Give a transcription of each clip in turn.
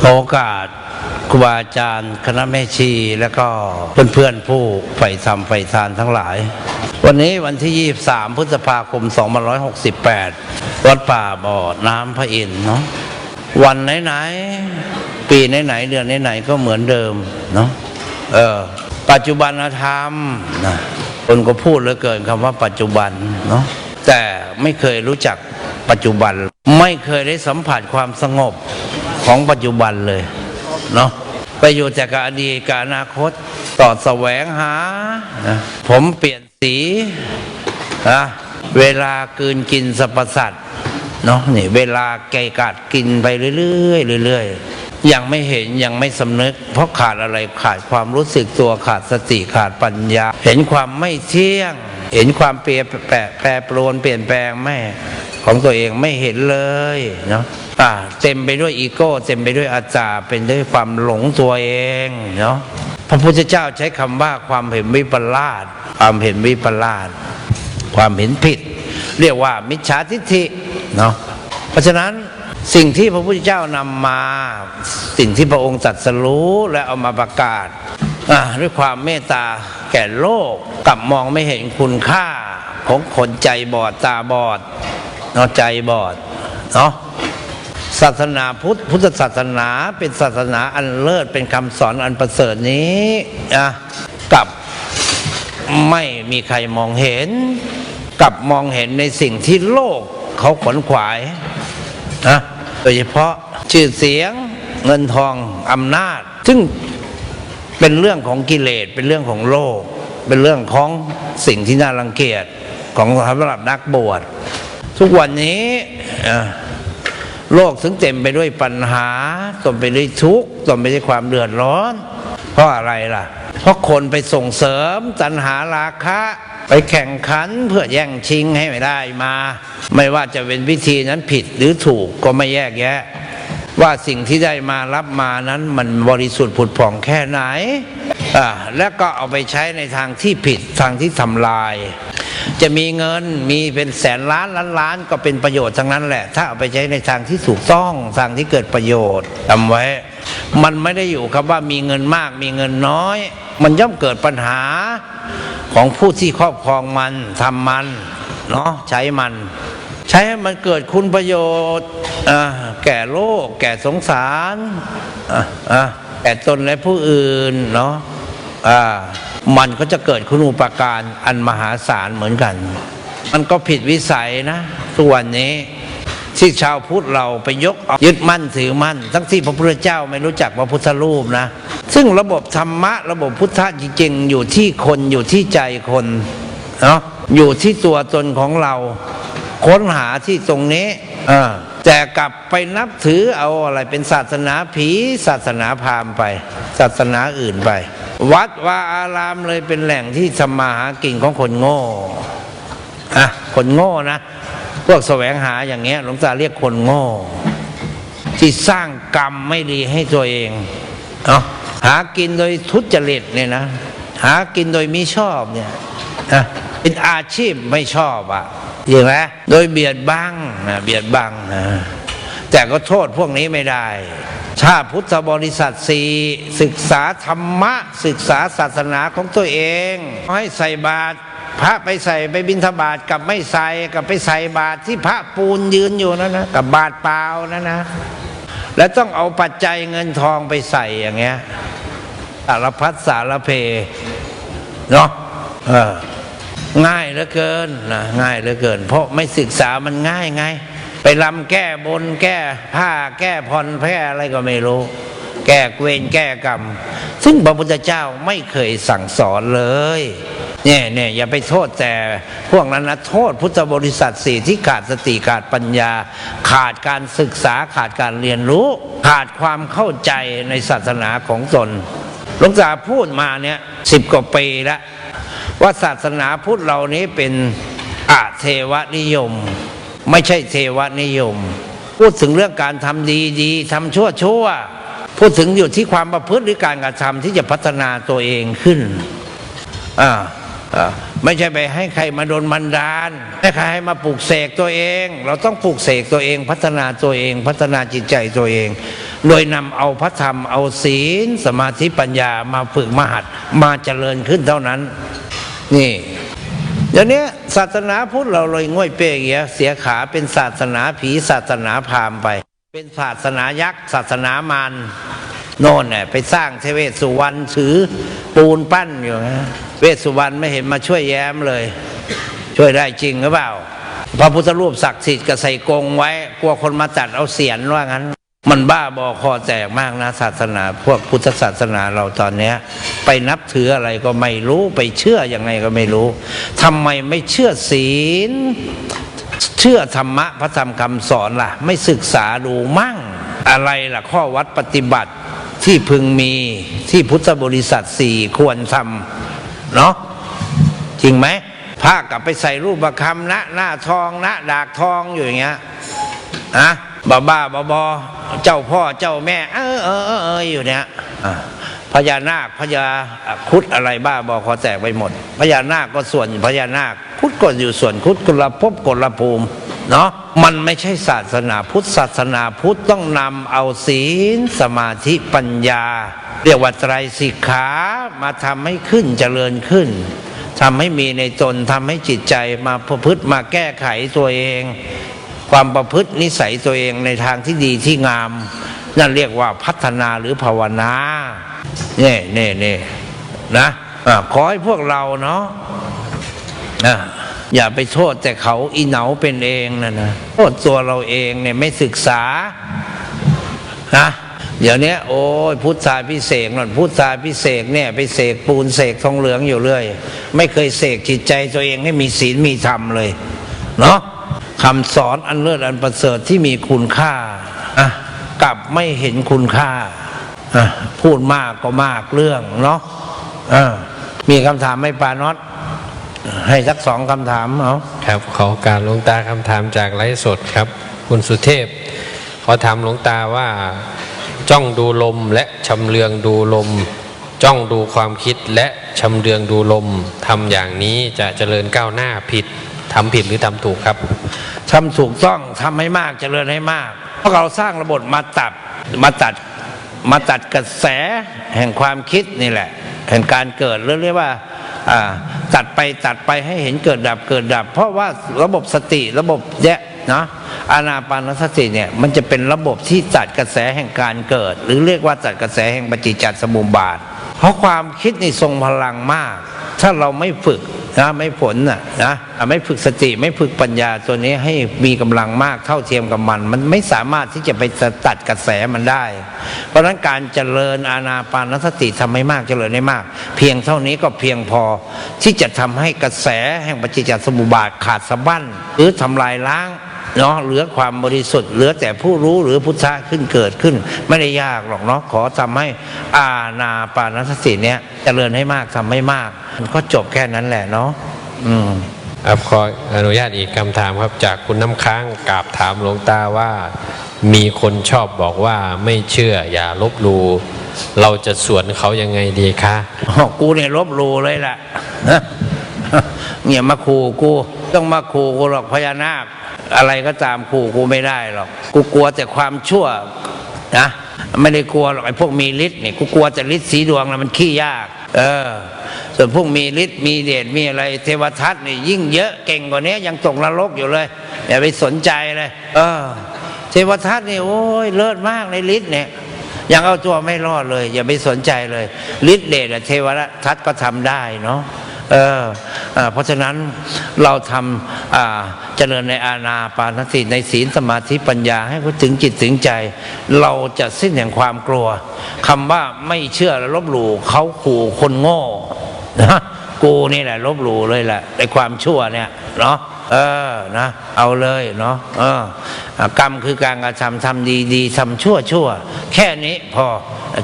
ขอโอกาสครูบาอาจารย์ คณะแม่ชี แล้วก็เพื่อนๆผู้ใฝ่ธรรมใฝ่ทานทั้งหลาย วันนี้วันที่ 23 พฤษภาคม 2568 วัดป่าบ่อน้ำพระอินทร์เนาะวันไหนๆปีไหนๆเดือนไหนๆก็เหมือนเดิมเนาะเออปัจจุบันธรรมนะคนก็พูดเหลือเกินคำว่าปัจจุบันเนาะแต่ไม่เคยรู้จักปัจจุบัน ไม่เคยได้สัมผัสความสงบ ของปัจจุบันเลยเนาะไปอยู่แต่กับอดีตกับอนาคตต่อแสวงหานะผมเปลี่ยนสีนะเวลากลืนกินสรรพสัตว์เนาะนี่เวลาไก่กัดกินไปเรื่อยๆเรื่อยๆยังไม่เห็นยังไม่สำนึก เพราะขาดอะไรขาดความรู้สึกตัวขาดสติขาดปัญญา เห็นความไม่เที่ยง เห็นความเปลี่ยนแปรปรปรวนเปลี่ยนแปลงไม่ของตัวเองไม่เห็นเลยเนาะอ่าเต็มไปด้วยอีโก้ เต็มไปด้วยอาจารเป็นด้วยความหลงตัวเองเนาะพระพุทธเจ้าใช้คำว่าความเห็นวิปลาสความเห็นวิปลาสความเห็นผิด เรียกว่ามิจฉาทิฏฐิเนาะเพราะฉะนั้นสิ่งที่พระพุทธเจ้านำมาสิ่งที่พระองค์ตรัสรู้และเอามาประกาศด้วยความเมตตาแก่โลก กลับมองไม่เห็นคุณค่าของคนใจบอดตาบอดเนาะใจบอดเนาะศาสนาพุทธพุทธศาสนาเป็นศาสนาอันเลิศเป็นคำสอนอันประเสริฐนี้อะกลับไม่มีใครมองเห็น กลับมองเห็นในสิ่งที่โลกเขาขวนขวายนะโดยเฉพาะชื่อเสียงเงินทองอำนาจ ซึ่งเป็นเรื่องของกิเลสเป็นเรื่องของโลก เป็นเรื่องของสิ่งที่น่ารังเกียจของสำหรับนักบวช ทุกวันนี้โลกถึงเต็มไปด้วยปัญหาเต็มไปด้วยทุกข์เต็มไปด้วยความเดือดร้อน เพราะอะไรล่ะ เพราะคนไปส่งเสริมตัณหาราคะ ไปแข่งขันเพื่อแย่งชิงให้ไม่ได้มา ไม่ว่าจะเป็นวิธีนั้นผิดหรือถูกก็ไม่แยกแยะ ว่าสิ่งที่ได้มารับมานั้นมันบริสุทธิ์ผุดผ่องแค่ไหนอ่าแล้วก็เอาไปใช้ในทางที่ผิดทางที่ทำลาย จะมีเงินมีเป็นแสนล้านล้านล้านก็เป็นประโยชน์ทั้งนั้นแหละ ถ้าเอาไปใช้ในทางที่ถูกต้องทางที่เกิดประโยชน์จำไว้ มันไม่ได้อยู่ครับว่ามีเงินมากมีเงินน้อย มันย่อมเกิดปัญหาของผู้ที่ครอบครองมันทำมันเนาะใช้มัน ใช้ให้มันเกิดคุณประโยชน์อ่า แก่โลก แก่สงสารแก่ตนและผู้อื่นเนาะมันก็จะเกิดคุณูปการอันมหาศาลเหมือนกัน มันก็ผิดวิสัยนะทุกวันนี้ที่ชาวพุทธเราไปยกยึดมั่นถือมั่น ทั้งที่พระพุทธเจ้าไม่รู้จักพระพุทธรูปนะ ซึ่งระบบธรรมะ ระบบพุทธะจริงๆอยู่ที่คนอยู่ที่ใจคนเนาะอยู่ที่ตัวตนของเรา ค้นหาที่ตรงนี้ แต่กลับไปนับถือเอาอะไรเป็นศาสนาผีศาสนาพราหมณ์ไป ศาสนาอื่นไป วัดวาอารามเลยเป็นแหล่งที่ทำมาหากินของคนโง่อะคนโง่นะพวกแสวงหาอย่างเงี้ยหลวงตาเรียกคนโง่ ที่สร้างกรรมไม่ดีให้ตัวเองเนาะหากินโดยทุจริตเนี่ยนะ หากินโดยมิชอบเนี่ยนะเป็นอาชีพไม่ชอบอะ ห็นไหมโดยเบียดบังนะเบียดบังนะแต่ก็โทษพวกนี้ไม่ได้ ถ้าพุทธบริษัทสี่ศึกษาธรรมะ ศึกษาศาสนาของตัวเอง ให้ใส่บาตรพระไปใส่ไปบิณฑบาตกับไม่ใส่กับไปใส่บาตรที่พระปูนยืนอยู่นั่นนะกับบาตรเปล่านั่นนะ แล้วต้องเอาปัจจัยเงินทองไปใส่อย่างเงี้ยสารพัดสารเพเนาะเออ ง่ายเหลือเกินนะง่ายเหลือเกิน เพราะไม่ศึกษามันง่ายไง ไปลำแก้บนแก้ผ้าแก้ผ่อนแพ้อะไรก็ไม่รู้ แก้เวรแก้กรรม ซึ่งพระพุทธเจ้าไม่เคยสั่งสอนเลยเนี่ยเนี่ยอย่าไปโทษแต่พวกนั้นนะโทษพุทธบริษัทสี่ที่ขาดสติขาดปัญญา ขาดการศึกษาขาดการเรียนรู้ ขาดความเข้าใจในศาสนาของตนหลวงตาพูดมาเนี่ยสิบกว่าปีแล้ว ว่าศาสนาพุทธเรานี้เป็นอาเทวนิยม ไม่ใช่เทวนิยม พูดถึงเรื่องการทำดีดีทำชั่วชั่วพูดถึงอยู่ที่ความประพฤติหรือการกระทำที่จะพัฒนาตัวเองขึ้นอ่าไม่ใช่ไปให้ใครมาโดนบันดาลให้ใครให้มาปลูกเสกตัวเอง เราต้องปลูกเสกตัวเอง พัฒนาตัวเอง พัฒนาจิตใจตัวเอง โดยนำเอาพระธรรมเอาศีล สมาธิปัญญามาฝึกมหัดมาเจริญขึ้นเท่านั้น นี่เดี๋ยวนี้ศาสนาพุทธเราเลยง่วยเป้เงี้ยเสียขาเป็นศาสนาผีศาสนาพราหมณ์ไป เป็นศาสนายักษ์ศาสนามารโน่นเนี่ยไปสร้างเทเวสุวรรณถือปูนปั้นอยู่นะเวสสุวรรณไม่เห็นมาช่วยแย้มเลย ช่วยได้จริงหรือเปล่า พระพุทธรูปศักดิ์สิทธิ์ก็ใส่กรงไว้ กลัวคนมาตัดเอาเสียนว่างั้น มันบ้าบอคอแตกมากนะศาสนา พวกพุทธศาสนาเราตอนเนี้ย ไปนับถืออะไรก็ไม่รู้ไปเชื่อยังไงก็ไม่รู้ทำไมไม่เชื่อศีล เชื่อธรรมะพระธรรมคำสอนล่ะ ไม่ศึกษาดูมั่ง อะไรล่ะข้อวัดปฏิบัติที่พึงมีที่พุทธบริษัทสี่ควรทำเนาะจริงไหมผ้ากลับไปใส่รูปประคำนะ หน้าทองนะ ดากทองอยู่อย่างเงี้ยอะ บ้าบ้าบอบอเจ้าพ่อเจ้าแม่ เออเออเออเอออยู่เนี้ยอะพญานาคพญาครุดอะไรบ้าบอคอแตกไปหมด พญานาคก็ส่วนพญานาคพุทธก็อยู่ส่วนพุทธคนละภพคนละภูมิเนาะมันไม่ใช่ศาสนาพุทธศาสนาพุทธต้องนำเอาศีลสมาธิปัญญา เรียกว่าไตรสิกขามาทำให้ขึ้นเจริญขึ้นทำให้มีในตนทำให้จิตใจมาประพฤติมาแก้ไขตัวเอง ความประพฤตินิสัยตัวเองในทางที่ดีที่งาม นั่นเรียกว่าพัฒนาหรือภาวนาเนี่ยเนี่ยเนี่ยนะอะขอให้พวกเราเนาะอะอย่าไปโทษแต่เขาอีเหนาเป็นเองนะนะโทษตัวเราเองเนี่ยไม่ศึกษานะเดี๋ยวนี้โอ้ยพุทธาพิเศษนั่นพุทธาพิเศษเนี่ยไปเสกปูนเสกทองเหลืองอยู่เรื่อย ไม่เคยเสกจิตใจตัวเองให้มีศีลมีธรรมเลย เนาะ คำสอนอันเลิศอันประเสริฐที่มีคุณค่าอะกลับไม่เห็นคุณค่าอะพูดมากก็มากเรื่องเนาะอะมีคำถามไหม่ปานอตให้สักสองคำถามเอาครับขอการหลวงตาคำถามจากไลฟ์สดครับ คุณสุเทพ ขอถามหลวงตาว่า จ้องดูลมและชำเลืองดูลม จ้องดูความคิดและชำเลืองดูลมทำอย่างนี้จะเจริญก้าวหน้าผิด ทำผิดหรือทำถูกครับทำถูกต้องทำให้มากเจริญให้มาก เพราะเราสร้างระบบมาตัดมาตัดมาตัดกระแสแห่งความคิดนี่แหละ แห่งการเกิดหรือเรียกว่าอ่าตัดไปตัดไปให้เห็นเกิดดับเกิดดับ เพราะว่าระบบสติระบบแยะนะอานาปานสติเนี่ยมันจะเป็นระบบที่ตัดกระแสแห่งการเกิด หรือเรียกว่าตัดกระแสแห่งปฏิจจสมุปบาท เพราะความคิดนี่ทรงพลังมาก ถ้าเราไม่ฝึก นะไม่ผลน่ะนะไม่ฝึกสติไม่ฝึกปัญญาตัวนี้ให้มีกำลังมากเท่าเทียมกับมัน มันไม่สามารถที่จะไปตัดกระแสมันได้ เพราะฉะนั้นการเจริญอาณาปานสติทำให้มากเจริญได้มาก เพียงเท่านี้ก็เพียงพอที่จะทำให้กระแสแห่งปฏิจจสมุปบาทขาดสะบั้นหรือทำลายล้าง เนาะเหลือความบริสุทธิ์เหลือแต่ผู้รู้หรือพุทธะขึ้นเกิดขึ้น ไม่ได้ยากหรอกเนาะขอทำให้อาณาปานสติเนี้ยเจริญให้มากทำให้มากมันก็จบแค่นั้นแหละเนาะอืมครับขออนุญาตอีกคำถามครับจากคุณน้ำค้างกราบถามหลวงตาว่า มีคนชอบบอกว่าไม่เชื่ออย่าลบหลูเราจะสวนเขายังไงดีคะอ๋อกูเนี่ยลบหลู่เลยล่ะเนี่ยมาขู่กู ต้องมาขู่กูหรอกพญานาค อะไรก็ตามขู่กูไม่ได้หรอก กูกลัวแต่ความชั่วนะไม่ได้กลัวหรอกไอ้พวกมีฤทธิ์เนี่ยกูกลัวแต่ฤทธิ์สีดวงนะมันขี้ยาก เออ ส่วนพวกมีฤทธิ์มีเดชมีอะไร เทวทัตนี่ยิ่งเยอะเก่งกว่านี้ยังตกนรกอยู่เลยอย่าไปสนใจเลย เออ เทวทัตนี่โอ้ยเลิศมากในฤทธิ์เนี่ยยังเอาตัวไม่รอดเลย อย่าไปสนใจเลยฤทธิ์เดชอะเทวทัตก็ทำได้เนาะเออ เพราะฉะนั้นเราทำเจริญในอาณาปานสติในศีลสมาธิปัญญาให้เขาถึงจิตถึงใจ เราจะสิ้นแห่งความกลัวคำว่าไม่เชื่อและลบหลู่เขาขู่คนโง่นะกูนี่แหละลบหลู่เลยแหละในความชั่วเนี่ยเนาะ เออนะเอาเลยเนาะเออกรรมคือการกระทำทำดีดีทำชั่วชั่วแค่นี้พอ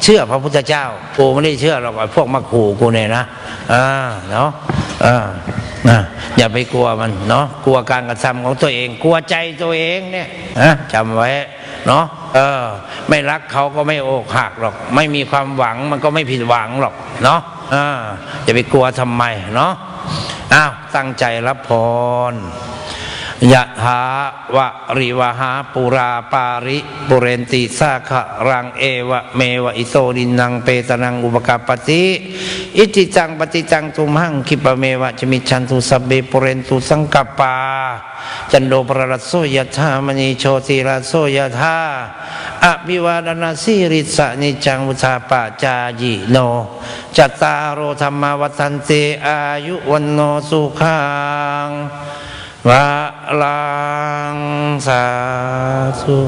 เชื่อพระพุทธเจ้ากูไม่ได้เชื่อหรอกไอ้พวกมาขู่กูเนี่ยนะอ่าเนาะอ่านะอย่าไปกลัวมันเนาะกลัวการกระทำของตัวเอง กลัวใจตัวเองเนี่ยนะจำไว้เนาะเออ ไม่รักเขาก็ไม่อกหักหรอก ไม่มีความหวังมันก็ไม่ผิดหวังหรอกเนาะอ่าอย่าไปกลัวทำไมเนาะ อ้าวตั้งใจรับพร ยะถาวะริวหาปุราปาริปุเรนติสาขะรังเอวะเมวะอิโตดินังเปตนังอุปกาปติอิจิจังปฏิจังทุมหังคิปะเมวะจมิชันตุสเบปุเรนตุสังกปา จันโดปรรัสโสยะธามณีโชติรัสโสยะธาอภิวาดนาสิริสะนิจังวุธาปะจายิโนจัตตารโอธรรมวัฏันเตอายุวันโนสุขัง วะลังสาธุ